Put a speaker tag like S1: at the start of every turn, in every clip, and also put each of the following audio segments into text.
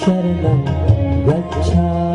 S1: शरणं गच्छामि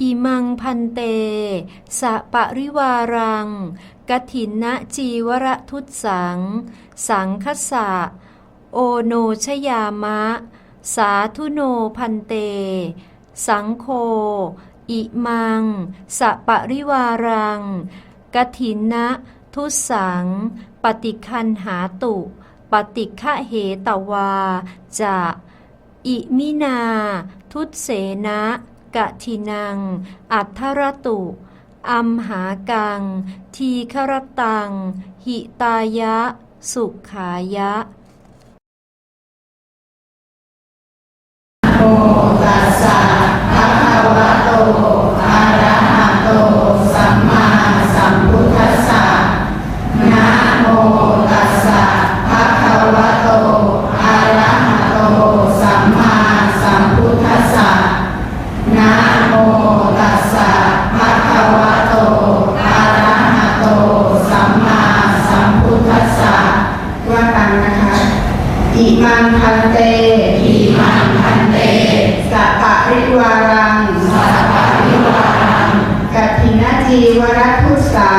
S2: อิมังพันเต สะปะริวารังกถินนะจีวรทุตสัง สังคสะ โอโนชยามะ สาธุโนพันเต สังโฆอิมัง สะปะริวารังกถินนะทุตสัง ปฏิคันหาตุ ปฏิฆะเหตวา จะ อิมินา ทุตเสนะ กะทินัง อัทธรตุอัมหากัง ทีครตัง หิตายะ สุขายะ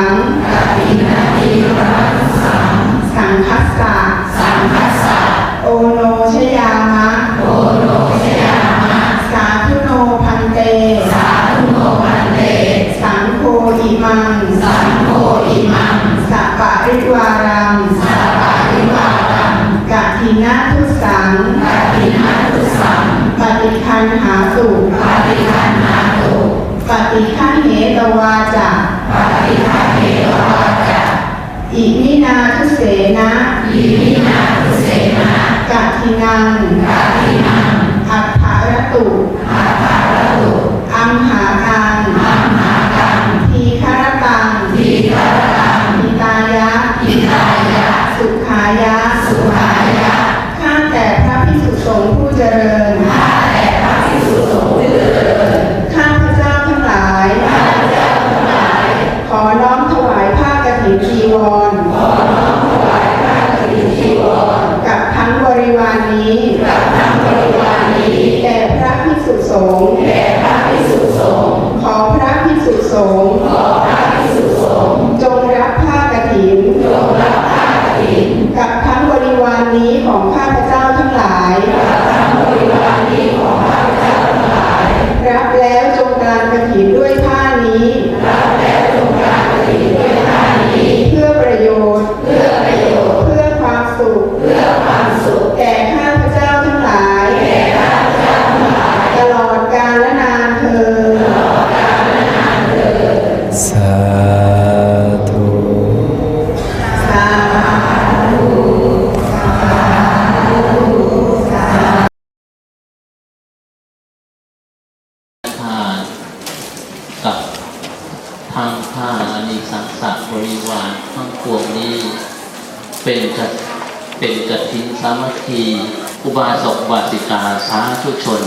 S3: สังกัตถินาจีรัตทุสัง สังคัสสะสังคัสสะโอโนชยามะ โอโนชยามะ สาธุโนพันเต สาธุโนพันเต สังโฆอิมัง สังโฆอิมัง สัปปะริวารัง สัปปะริวารังกัตถินาทุสังกัตถินาทุสัง ปฏิคันหาตุปฏิคันหาตุปฏิคันเหตวาจะ อิมินาทุเสนะอิมินาทุเสนะกัตถินังกัตถินังอัฏฐารตุอัฏฐารตุอัมหา นี้กับทั้งบริวารนี้แด่พระพิสุสงฆ์แด่ ทางผ้าอนิสัง
S1: สะ
S4: บริวารทั้งปวงนี้ เป็นกฐเป็นกฐินสามัคคี อุบาสกบาสิกาสาธุชน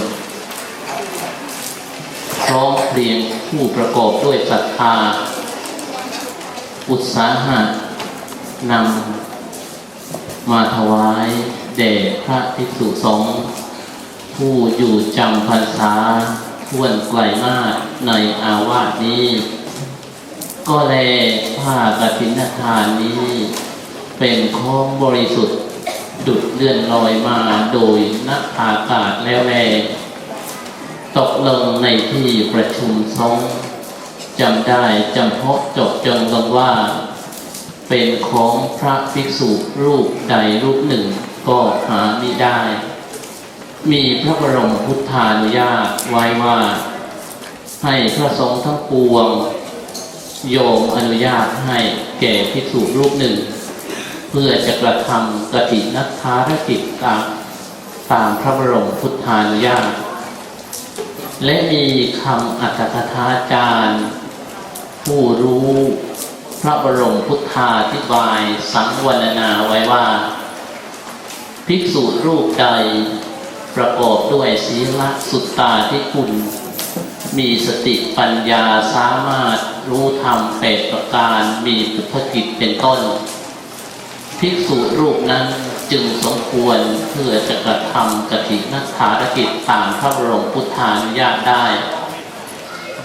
S4: พร้อมเพรียงผู้ประกอบด้วยศรัทธา อุตสาหะนำมาถวายแด่พระภิกษุสงฆ์ผู้อยู่จำพรรษาทวนไกลมากในอาวาสนี้ ก็แลผ้ากฐินทานนี้ เป็นของบริสุทธิ์ดุดเลื่อนลอยมาโดยนักอากาศแล้วแลตกลงในที่ประชุมสงจำได้จำเพาะจบจงลงว่า เป็นของพระภิกษุรูปใดรูปหนึ่งก็หาไม่ได้ มีพระบรมพุทธานุญาตไว้ว่า ให้พระสงฆ์ทั้งปวง โยมอนุญาตให้แก่ภิกษุรูปหนึ่ง เพื่อจะกระทำกตินัทธารกิจตามตามพระบรมพุทธานุญาต และมีคำอัตถกถาจารย์ ผู้รู้พระบรมพุทธาธิบาย สังวรณนาไว้ว่า ภิกษุรูปใดประกอบด้วยศีลสุตตาที่คุณ มีสติปัญญาสามารถ รู้ธรรมแปดประการมีพุทธกิจเป็นต้น ภิกษุรูปนั้นจึงสมควรเพื่อจะกระทำกฐินักฐารกิจตามพระบรมพุทธานุญาตได้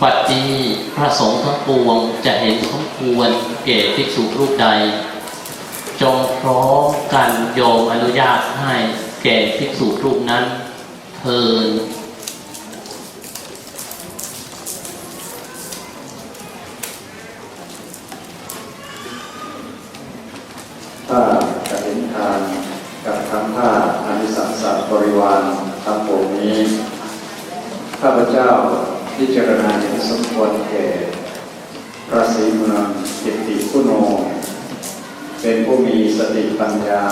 S4: บัดนี้พระสงฆ์ทั้งปวงจะเห็นสมควรแก่ภิกษุรูปใด จงพร้อมกันโยมอนุญาตให้แก่ภิกษุรูปนั้นเทิน
S5: ผ้ากฐินทานกับทั้งผ้าอานิสังสบริวารทั้งปวงนี้ ข้าพเจ้าพิจารณาเห็นสมควรแก่พระศรีเมืองกิติคุโน เป็นผู้มีสติปัญญา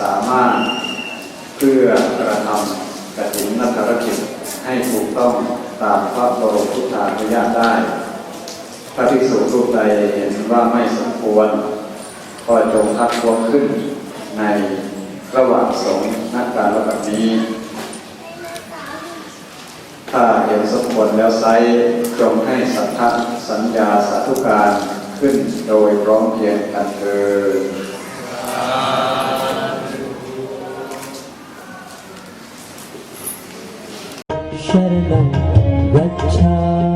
S5: สามารถเพื่อกระทำกฐินนักรกิจให้ถูกต้องตามพระบรมพุทธานุญาตได้ถ้าภิกษุรูปใดเห็นว่าไม่สมควร ก็จงทักท้วงขึ้นในระหว่างสงฆ์นักการระดับนี้ ถ้าเห็นสมควรแล้วไซจงให้สัทธะสัญญาสาธุการขึ้นโดยร้องเพียงกันเถิด
S1: ชรนังรัชชา